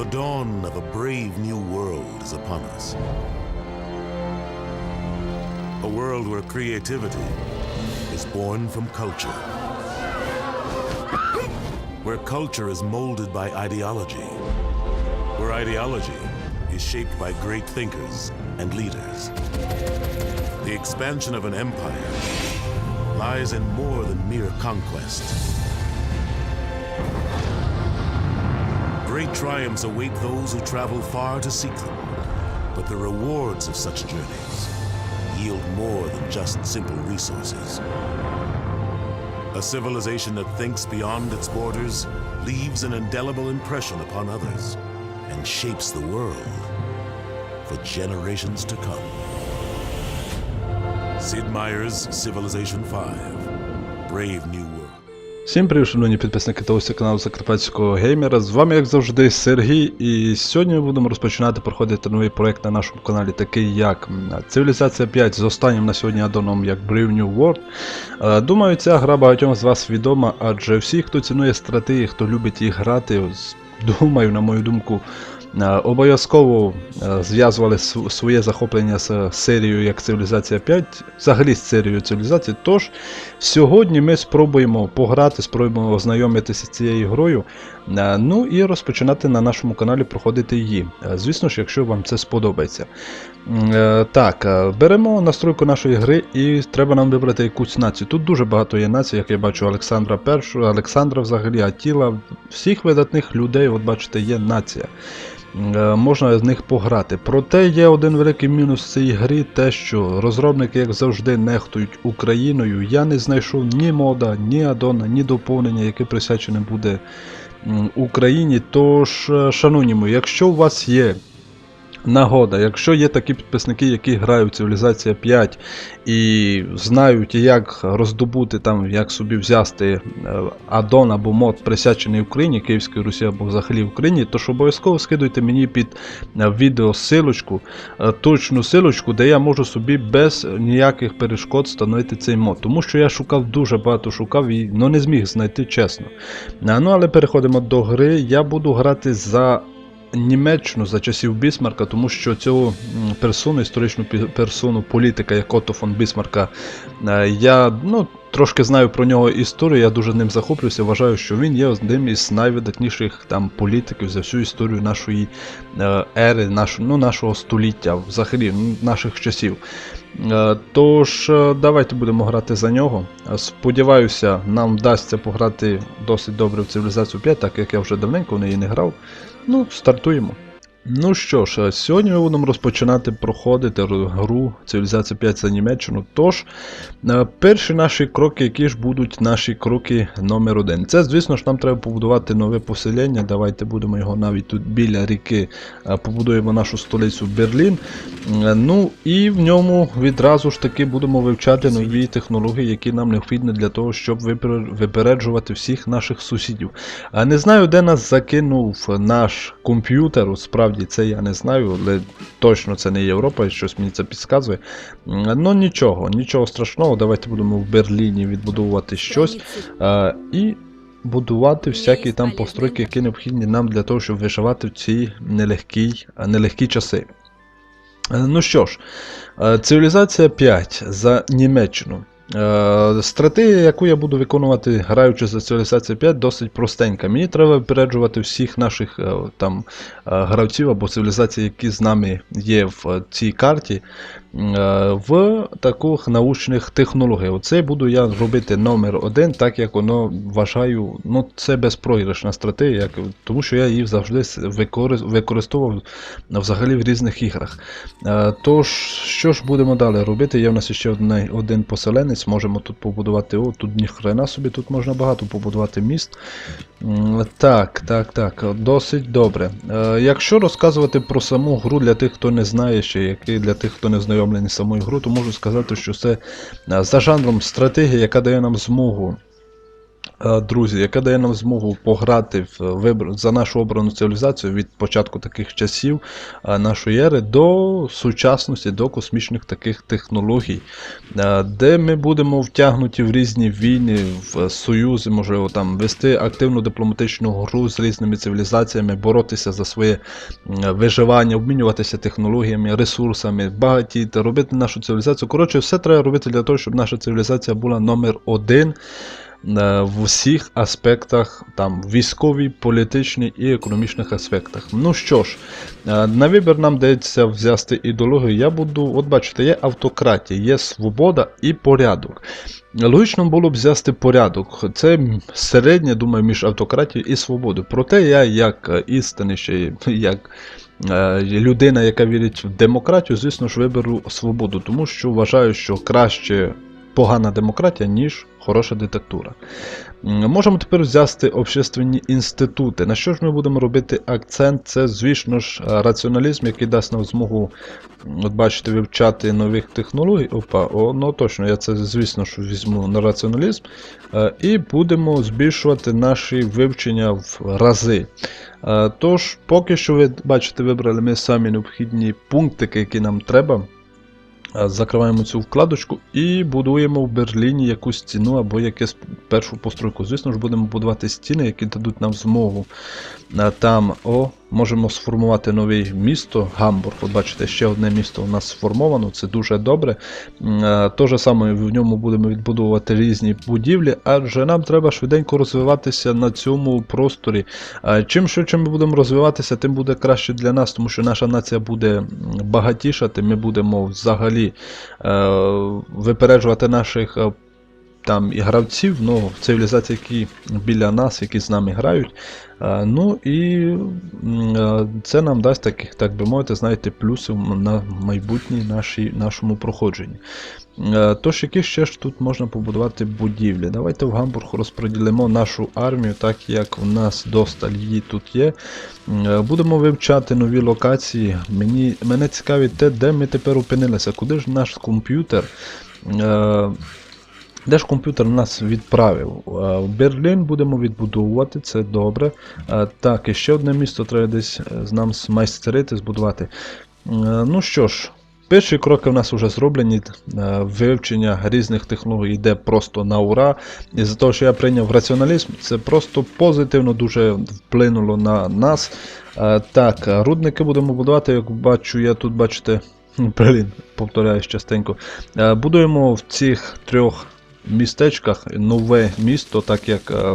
The dawn of a brave new world is upon us. A world where creativity is born from culture. Where culture is molded by ideology. Where ideology is shaped by great thinkers and leaders. The expansion of an empire lies in more than mere conquest. Great triumphs await those who travel far to seek them, but the rewards of such journeys yield more than just simple resources. A civilization that thinks beyond its borders leaves an indelible impression upon others and shapes the world for generations to come. Sid Meier's Civilization 5 Brave New World. Всім привіт, шановні підписники та усі каналу Закарпатського геймера. З вами, як завжди, Сергій, і сьогодні ми будемо розпочинати проходити новий проект на нашому каналі, такий як Цивілізація 5 з останнім на сьогодні адоном як Brave New World. Е, Думаю, ця гра багатьом з вас відома, адже всі, хто цінує стратегії, хто любить їх грати, думаю, на мою думку, обов'язково е, зв'язували своє захоплення з серією як Цивілізація 5, взагалі з серією цивілізації. Тож сьогодні ми спробуємо пограти, спробуємо ознайомитися з цією грою. е, Ну і розпочинати на нашому каналі проходити її. Е, Звісно ж, якщо вам це сподобається. Е, Так, е, беремо настройку нашої гри і треба нам вибрати якусь націю. Тут дуже багато є націй, як я бачу Олександра І, Олександра взагалі, Атіла. Всіх видатних людей, от бачите, є нація. Е, Можна з них пограти. Проте є один великий мінус цієї грі, те, що розробники, як завжди, нехтують Україною. Я не знайшов ні мода, ні аддона, ні доповнення, яке присвячене буде Україні. Тож, шановні мої, якщо у вас є нагода, якщо є такі підписники, які грають Цивілізація 5 і знають, як роздобути там, як собі взяти е, аддон або мод присвячений Україні, Київській Русі або взагалі Україні, то ж обов'язково скидуйте мені під е, відео силочку, е, точну силочку, де я можу собі без ніяких перешкод встановити цей мод. Тому що я шукав дуже багато шукав і ну, не зміг знайти чесно. Ну але переходимо до гри. Я буду грати за Німеччину за часів Бісмарка, тому що цього персону, історичну персону, політика, як Отто фон Бісмарка, е, я ну, трошки знаю про нього історію, я дуже ним захоплююся. Вважаю, що він є одним із найвидатніших там політиків за всю історію нашої е, ери, нашого, ну, нашого століття, взагалі наших часів. Е, Тож, давайте будемо грати за нього. Сподіваюся, нам вдасться пограти досить добре в цивілізацію 5, так як я вже давненько в неї не грав. Ну, стартуємо. Ну що ж, сьогодні ми будемо розпочинати проходити гру Цивілізація 5 за Німеччину. Тож, е, перші наші кроки, які ж будуть наші кроки номер один. Це, звісно ж, нам треба побудувати нове поселення. Давайте будемо його навіть тут біля ріки е, побудуємо нашу столицю Берлін. Е, Ну і в ньому відразу ж таки будемо вивчати нові технології, які нам необхідні для того, щоб випереджувати всіх наших сусідів. Не знаю, де нас закинув наш комп'ютер. От Справді це я не знаю, але точно це не Європа, і щось мені це підказує. Ну нічого, нічого страшного. Давайте будемо в Берліні відбудовувати щось е, і будувати всякі там постройки, які необхідні нам для того, щоб виживати в ці нелегкі, нелегкі часи. Е, Ну що ж, е, цивілізація 5 за Німеччину. Е, Стратегія, яку я буду виконувати, граючи за цивілізацію 5, досить простенька. Мені треба випереджувати всіх наших е, там е, гравців або цивілізацій, які з нами є в цій карті, в таких научних технологіях. Оце буду я робити номер один, так як воно вважаю, ну це безпрограшна стратегія, тому що я її завжди використовував взагалі в різних іграх. Тож, що ж будемо далі робити? Є в нас ще один поселенець, можемо тут побудувати. О, тут ніхрена собі, тут можна багато побудувати міст. Так, так, так, досить добре. Е, Якщо розказувати про саму гру для тих, хто не знає ще, який для тих, хто не знайомлений самою гру, то можу сказати, що це е, за жанром стратегія, яка дає нам змогу друзі, яка дає нам змогу пограти в за нашу обрану цивілізацію від початку таких часів е, нашої ери до сучасності, до космічних таких технологій, е, де ми будемо втягнуті в різні війни, в союзи, можливо, там вести активну дипломатичну гру з різними цивілізаціями, боротися за своє виживання, обмінюватися технологіями, ресурсами, багатіти, робити нашу цивілізацію. Коротше, все треба робити для того, щоб наша цивілізація була номер один е, в усіх аспектах, там військовій, політичній і економічних аспектах. Ну що ж, е, на вибір нам дається взяти ідеологію. Я буду, от бачите, є автократія, є свобода і порядок. Логічно було б взяти порядок. Це середнє, думаю, між автократією і свободою. Проте я, як істинний ще як е, людина, яка вірить в демократію, звісно ж, виберу свободу, тому що вважаю, що краще погана демократія, ніж хороша диктатура. Можемо тепер взяти общественні інститути. На що ж ми будемо робити акцент? Це, звісно ж, раціоналізм, який дасть нам змогу, от бачите, вивчати нових технологій. Опа, о, ну точно, я це, звісно, що візьму на раціоналізм. Е, І будемо збільшувати наші вивчення в рази. Е, Тож, поки що ви бачите, вибрали ми самі необхідні пунктики, які нам треба. Е, Закриваємо цю вкладочку і будуємо в Берліні якусь стіну або якусь першу постройку. Звісно ж, будемо будувати стіни, які дадуть нам змогу е, там. О, можемо сформувати нове місто Гамбург. От бачите, ще одне місто у нас сформовано, це дуже добре. Е, То же саме в ньому будемо відбудовувати різні будівлі, адже нам треба швиденько розвиватися на цьому просторі. Чим швидше ми будемо розвиватися, тим буде краще для нас, тому що наша нація буде багатішати, ми будемо взагалі е, випереджувати наших е, там і гравців, ну, цивілізації, які біля нас, які з нами грають. Ну і це нам дасть таких, так би мовити, знаєте, плюсів на майбутнє нашій, нашому проходженні. Тож, які ще ж тут можна побудувати будівлі? Давайте в Гамбург розподілимо нашу армію, так як у нас досталь її тут є. Будемо вивчати нові локації. Мені, мене цікавить те, де ми тепер опинилися, куди ж наш комп'ютер. Де ж комп'ютер нас відправив? Е, Берлін будемо відбудовувати, це добре. Е, Так, і ще одне місто треба десь е, з нам змайстерити, збудувати. Ну що ж, перші кроки в нас вже зроблені. Вивчення різних технологій йде просто на ура. І за того, що я прийняв раціоналізм, це просто позитивно дуже вплинуло на нас. Так, рудники будемо будувати, як бачу, я тут бачите. Блін, повторяюсь частенько. Будуємо в цих трьох містечках нове місто, так як е,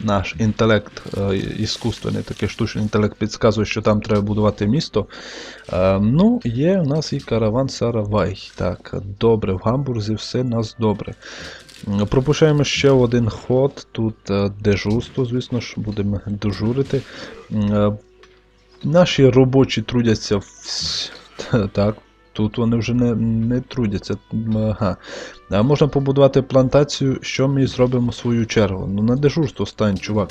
наш інтелект е, іскусственний, такий штучний інтелект підказує, що там треба будувати місто. Е, Ну, є у нас і караван Саравай. Так, добре, в Гамбурзі все у нас добре. М, Пропускаємо ще один ход. Тут дежурство, звісно ж, будемо дежурити. Наші робочі трудяться вс- так. Тут вони вже не, не трудяться. Ага. А можна побудувати плантацію, що ми зробимо свою чергу. Ну на дежурство стань, чувак.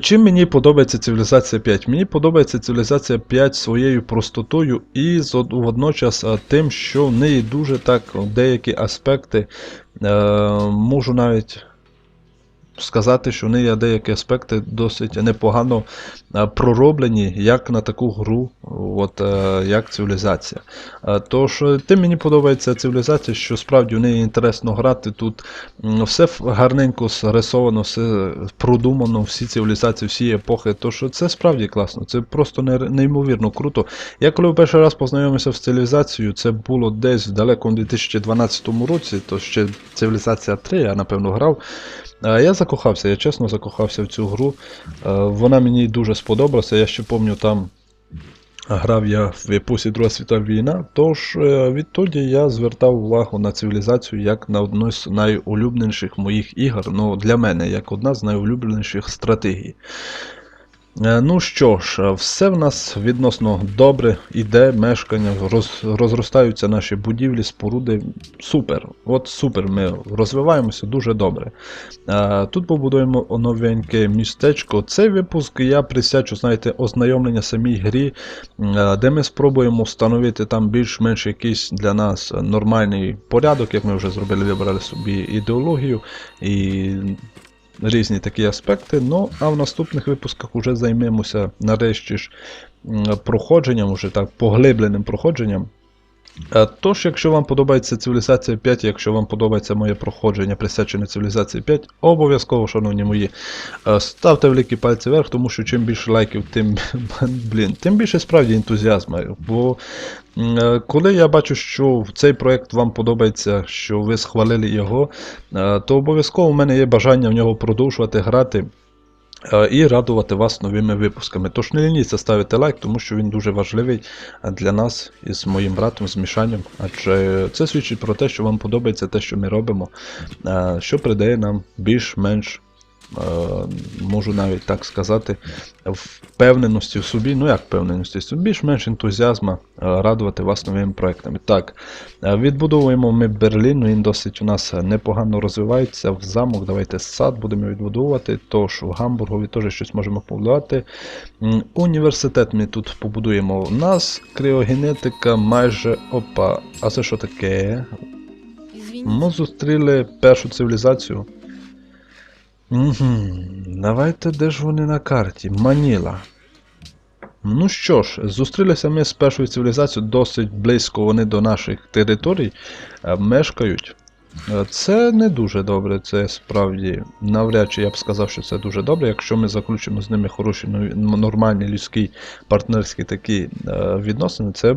Чим мені подобається цивілізація 5? Мені подобається цивілізація 5 своєю простотою і водночас тим, що в неї дуже так деякі аспекти е, можу навіть сказати, що в неї є деякі аспекти досить непогано е, пророблені, як на таку гру, от, е, як цивілізація. Е, Тож, тим мені подобається цивілізація, що справді в неї інтересно грати. Тут все гарненько зрисовано, все продумано, всі цивілізації, всі епохи. Тож це справді класно, це просто неймовірно круто. Я коли перший раз познайомився з цивілізацією, це було десь в далекому 2012 році, то ще цивілізація 3, я напевно грав. Е, Я закохався, я чесно закохався в цю гру. Е, Вона мені дуже сподобалася. Я ще пам'ятаю, там грав я в епосі Друга світова війна. Тож е, відтоді я звертав увагу на цивілізацію як на одну з найулюбленіших моїх ігор. Ну, для мене, як одна з найулюбленіших стратегій. Е, Ну що ж, е, все в нас відносно добре іде мешкання, роз, розростаються наші будівлі, споруди. Супер. От супер. Ми розвиваємося дуже добре. Е, Тут побудуємо новеньке містечко. Цей випуск я присячу, знаєте, ознайомлення самій грі, де ми спробуємо встановити там більш-менш якийсь для нас нормальний порядок, як ми вже зробили, вибрали собі ідеологію і різні такі аспекти. Ну, а в наступних випусках вже займемося нарешті ж проходженням, уже так поглибленим проходженням. Е, Тож, якщо вам подобається цивілізація 5, якщо вам подобається моє проходження присвячене цивілізації 5, обов'язково, шановні мої, е, ставте великі пальці вверх, тому що чим більше лайків, тим, блін, тим більше справді ентузіазму. Бо е, коли я бачу, що цей проект вам подобається, що ви схвалили його, то обов'язково в мене є бажання в нього продовжувати грати. Е, І радувати вас новими випусками. Тож не лініться ставити лайк, тому що він дуже важливий для нас із моїм братом, з мішанням. Адже це свідчить про те, що вам подобається те, що ми робимо, е, що придає нам більш-менш, можу навіть так сказати, впевненості в собі. Ну як впевненості в собі, більш-менш ентузіазма е, радувати вас новими проектами. Так, е, відбудовуємо ми Берлін, він досить у нас непогано розвивається. В замок давайте сад будемо відбудовувати. Тож в Гамбургові теж щось можемо побудувати. Університет ми тут побудуємо. У нас криогенетика майже. Опа, а це що таке? Ми зустріли першу цивілізацію. Угу. Давайте де ж вони на карті? Маніла. Ну що ж, зустрілися ми з першою цивілізацією досить близько вони до наших територій е, мешкають. Е, Це не дуже добре, це справді навряд чи я б сказав, що це дуже добре. Якщо ми заключимо з ними хороші, ну, нормальні людські партнерські такі е, відносини, це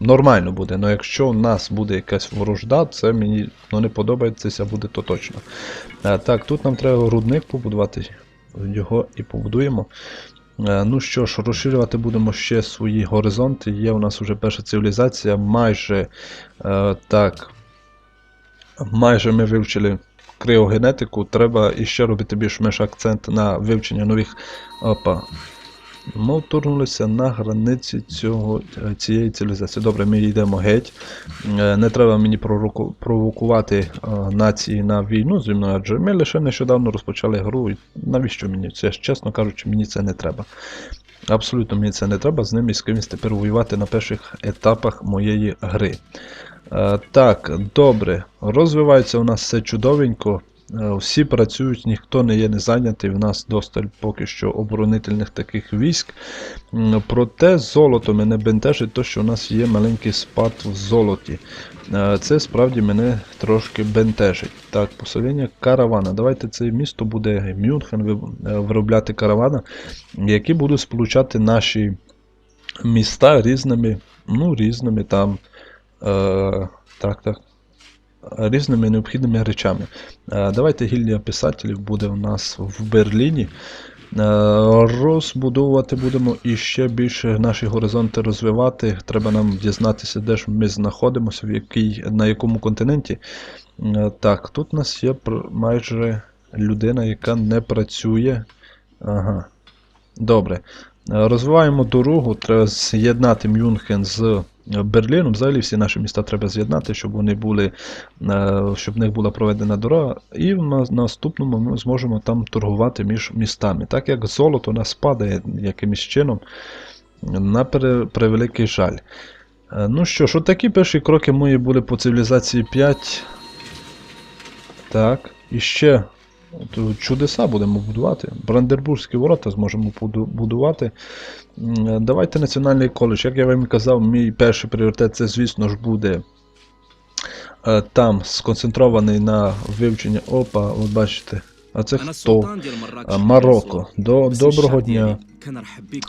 нормально буде. Але якщо у нас буде якась ворожда, це мені ну, не подобається, буде то точно. Е, Так, тут нам треба рудник побудувати. Його і побудуємо. Е, Ну що ж, розширювати будемо ще свої горизонти. Є у нас вже перша цивілізація. Майже е, так. Майже ми вивчили криогенетику. Треба іще робити більш-менш акцент на вивчення нових. Опа. Ми вторгнулися на границі цього, е, цієї цивілізації. Добре, ми йдемо геть. Е, Не треба мені провокувати е, нації на війну зі мною, адже ми лише нещодавно розпочали гру. Навіщо мені це? Чесно кажучи, мені це не треба. Абсолютно мені це не треба. З ними з кимось тепер воювати на перших етапах моєї гри. Так, добре. Розвивається у нас все чудовенько. Е, Всі працюють, ніхто не є не зайнятий. В нас досталь поки що оборонительних таких військ. Проте золото мене бентежить, то що у нас є маленький спад в золоті. Е, Це справді мене трошки бентежить. Так, поселення каравана. Давайте це місто буде Мюнхен е, виробляти каравана, які будуть сполучати наші міста різними, ну, різними там. Е, так, так. Різними необхідними речами. Е, Давайте гільдія писателів буде у нас в Берліні. Е, Розбудовувати будемо і ще більше наші горизонти розвивати. Треба нам дізнатися, де ж ми знаходимося, в який, на якому континенті. Е, Так, тут у нас є майже людина, яка не працює. Ага. Добре. Розвиваємо дорогу, треба з'єднати Мюнхен з Берліном. Взагалі всі наші міста треба з'єднати, щоб вони були, е, щоб в них була проведена дорога. І в наступному ми зможемо там торгувати між містами. Так як золото у нас падає якимось чином, на превеликий жаль. Е, Ну що ж, отакі перші кроки мої були по цивілізації 5. Так, і ще От, е, чудеса будемо будувати. Брандербурзькі ворота зможемо будувати. Е, давайте національний коледж. Як я вам казав, мій перший пріоритет це, звісно ж, буде. Е, там сконцентрований на вивченні опа, от бачите. А це хто? Марокко. До доброго дня.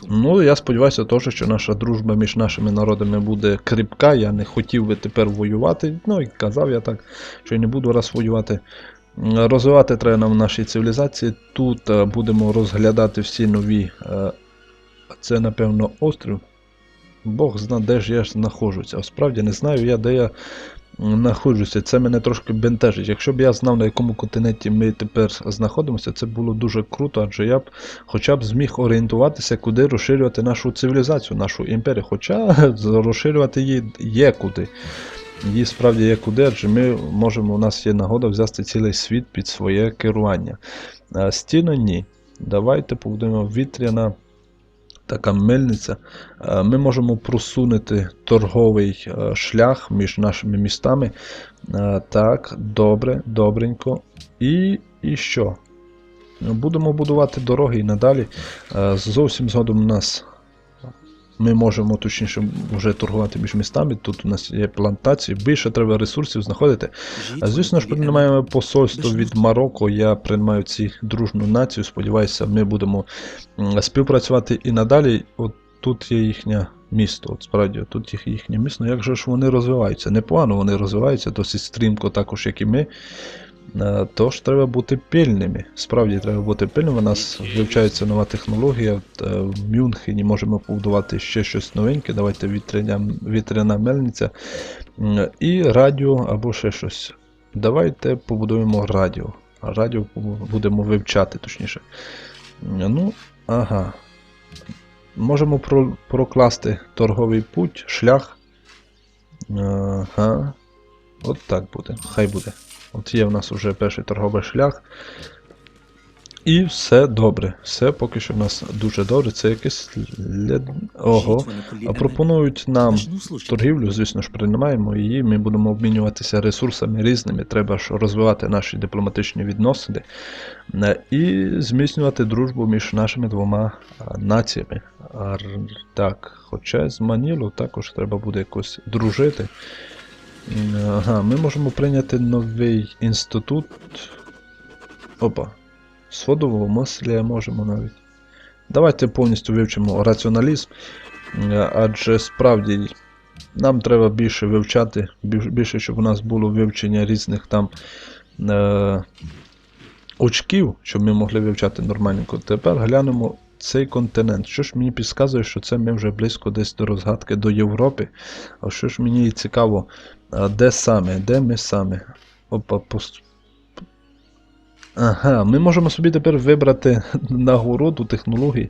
Ну я сподіваюся, теж, що наша дружба між нашими народами буде кріпка. Я не хотів би тепер воювати. Ну і казав я так, що я не буду раз воювати. Розвивати треба нам в нашій цивілізації. Тут е, будемо розглядати всі нові. е, Це, напевно, острів. Бог зна, де ж я знаходжуся. А справді не знаю я, де я знаходжуся. Це мене трошки бентежить. Якщо б я знав, на якому континенті ми тепер знаходимося, це було дуже круто, адже я б хоча б зміг орієнтуватися, куди розширювати нашу цивілізацію, нашу імперію. Хоча розширювати її є куди. Її справді куди, адже ми можемо, у нас є нагода взяти цілий світ під своє керування. Стіну ні. Давайте побудуємо вітряна така мельниця. Ми можемо просунути торговий шлях між нашими містами. Так, добре, добренько. І, і що? Будемо будувати дороги і надалі. Зовсім згодом у нас ми можемо точніше вже торгувати між містами. Тут у нас є плантації, більше треба ресурсів знаходити. А, Звісно ж, приймаємо посольство від Марокко. Я приймаю ці дружну націю. Сподіваюся, ми будемо співпрацювати і надалі. От тут є їхнє місто. От справді, тут їх їхнє місто. Як же ж вони розвиваються? Непогано вони розвиваються, досить стрімко, також як і ми. Е, Тож треба бути пильними. Справді треба бути пильними. У нас вивчається нова технологія. Е, В Мюнхені можемо побудувати ще щось новеньке. Давайте вітряна, вітряна мельниця і радіо або ще щось. Давайте побудуємо радіо. Радіо будемо вивчати, точніше. Ну, ага. Можемо про, прокласти торговий путь, шлях. Ага. От так буде. Хай буде. От є в нас вже перший торговий шлях. І все добре. Все поки що в нас дуже добре. Це якесь лед... Ого. А пропонують нам торгівлю, звісно ж, приймаємо її. Ми будемо обмінюватися ресурсами різними. Треба ж розвивати наші дипломатичні відносини е, і зміцнювати дружбу між нашими двома націями. Так, хоча з Манілу також треба буде якось дружити. Ага, ми можемо прийняти новий інститут. Опа. Сводового мислення можемо навіть. Давайте повністю вивчимо раціоналізм, е, адже справді нам треба більше вивчати, більше, щоб у нас було вивчення різних там е, очків, щоб ми могли вивчати нормальненько. Тепер глянемо цей континент. Що ж мені підказує, що це ми вже близько десь до розгадки до Європи. А що ж мені цікаво, а де саме, де ми саме? Опа, пост... Ага, ми можемо собі тепер вибрати нагороду технологій.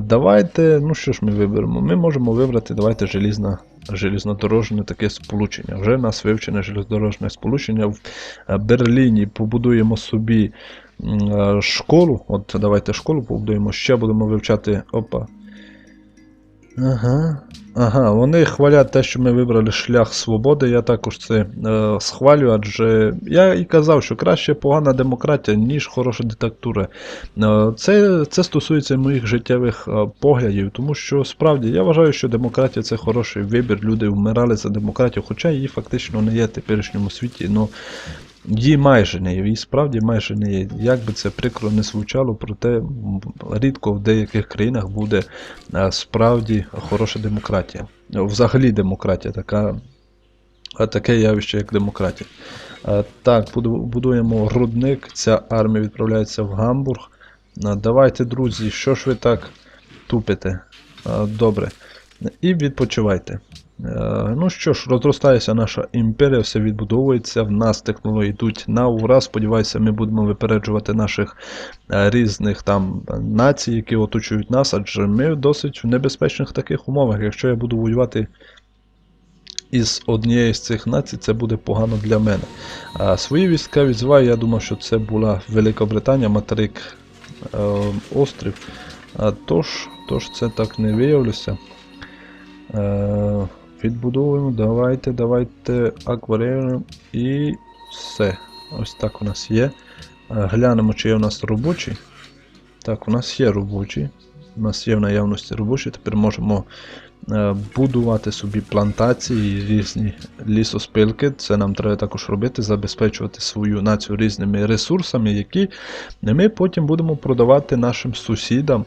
Давайте, ну що ж ми виберемо? Ми можемо вибрати, давайте желізна, желізнодорожне таке сполучення. Вже в нас вивчене железнодорожне сполучення. В е, Берліні побудуємо собі школу. От давайте школу побудуємо. Ще будемо вивчати. Опа. Ага. Ага, вони хвалять те, що ми вибрали шлях свободи. Я також це е, схвалю, адже я і казав, що краще погана демократія, ніж хороша диктатура. Е, Це, це стосується моїх життєвих е, поглядів, тому що справді я вважаю, що демократія це хороший вибір. Люди вмирали за демократію, хоча її фактично не є в теперішньому світі. Ну, її майже не є, її справді майже не є. Як би це прикро не звучало, проте рідко в деяких країнах буде справді хороша демократія. Взагалі демократія, така, таке явище, як демократія. Так, будуємо рудник. Ця армія відправляється в Гамбург. Давайте, друзі, що ж ви так тупите? Добре. І відпочивайте. Е, Ну що ж, розростається наша імперія, все відбудовується, в нас технології йдуть на ура. Сподіваюся, ми будемо випереджувати наших е, різних там націй, які оточують нас, адже ми досить в небезпечних таких умовах. Якщо я буду воювати із однієї з цих націй, це буде погано для мене. А свої війська відзиваю, я думав, що це була Велика Британія, материк е, острів. А тож, тож це так не виявилося. Е, відбудовуємо, давайте, давайте акваріум і все. Ось так у нас є. Е, глянемо, чи є у нас робочий. Так, у нас є робочий. У нас є в наявності робочий. Тепер можемо е, будувати собі плантації, різні лісоспилки. Це нам треба також робити, забезпечувати свою націю різними ресурсами, які ми потім будемо продавати нашим сусідам.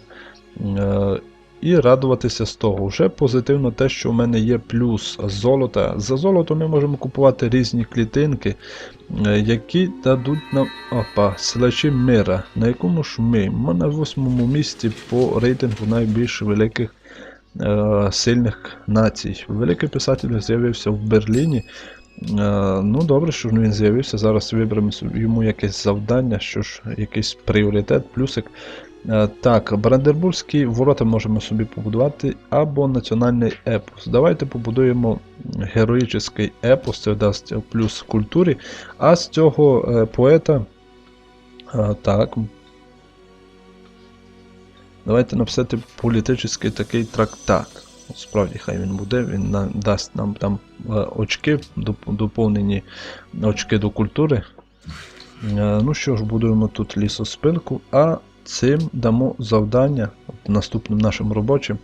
Е, і радуватися з того. Вже позитивно те, що у мене є плюс золота. За золото ми можемо купувати різні клітинки, е, які дадуть нам опа, силачі мира. На якому ж ми? Ми на восьмому місці по рейтингу найбільш великих е, сильних націй. Великий писатель з'явився в Берліні. ну, добре, що він з'явився. Зараз виберемо йому якесь завдання, що ж, якийсь пріоритет, плюсик. Е, так, Брандербурзькі ворота можемо собі побудувати, або національний епос. Давайте побудуємо героїчний епос, це дасть плюс культурі. А з цього е, поета. е, так. Давайте написати політичний такий трактат. Справді, хай він буде, він дасть нам там очки, доповнені очки до культури. Ну що ж, будуємо тут лісоспилку, а цим дамо завдання наступним нашим робочим,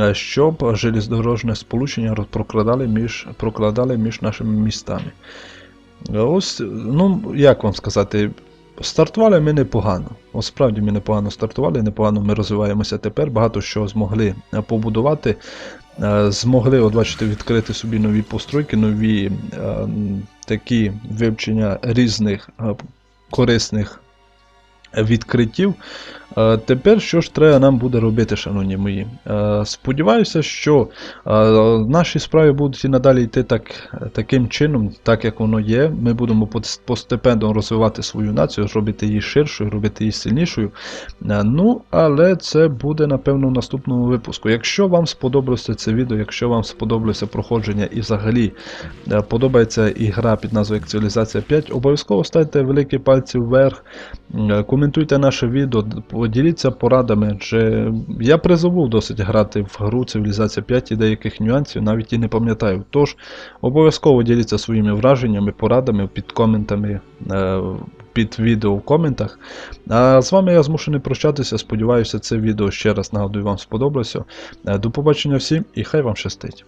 е, щоб железнодорожне сполучення прокладали між, прокладали між нашими містами. Ось, ну, як вам сказати, стартували ми непогано. Ось справді ми непогано стартували, непогано ми розвиваємося тепер, багато що змогли побудувати. Е, Змогли, от бачите, відкрити собі нові постройки, нові е, такі вивчення різних корисних відкриттів. Е, Тепер що ж треба нам буде робити, шановні мої? Е, Сподіваюся, що е, наші справи будуть і надалі йти так, таким чином, так як воно є. Ми будемо постепенно розвивати свою націю, робити її ширшою, робити її сильнішою. Ну, але це буде, напевно, в наступному випуску. Якщо вам сподобалося це відео, якщо вам сподобалося проходження і взагалі подобається ігра під назвою Цивілізація 5, обов'язково ставте великі пальці вверх, коментуйте наше відео, поділіться порадами, адже я призову досить грати в гру Цивілізація 5 і деяких нюансів, навіть і не пам'ятаю. Тож обов'язково діліться своїми враженнями, порадами під коментами. е, Під відео в коментах. А з вами я змушений прощатися. Сподіваюся, це відео ще раз нагадую вам сподобалося. Е, До побачення всім і хай вам щастить.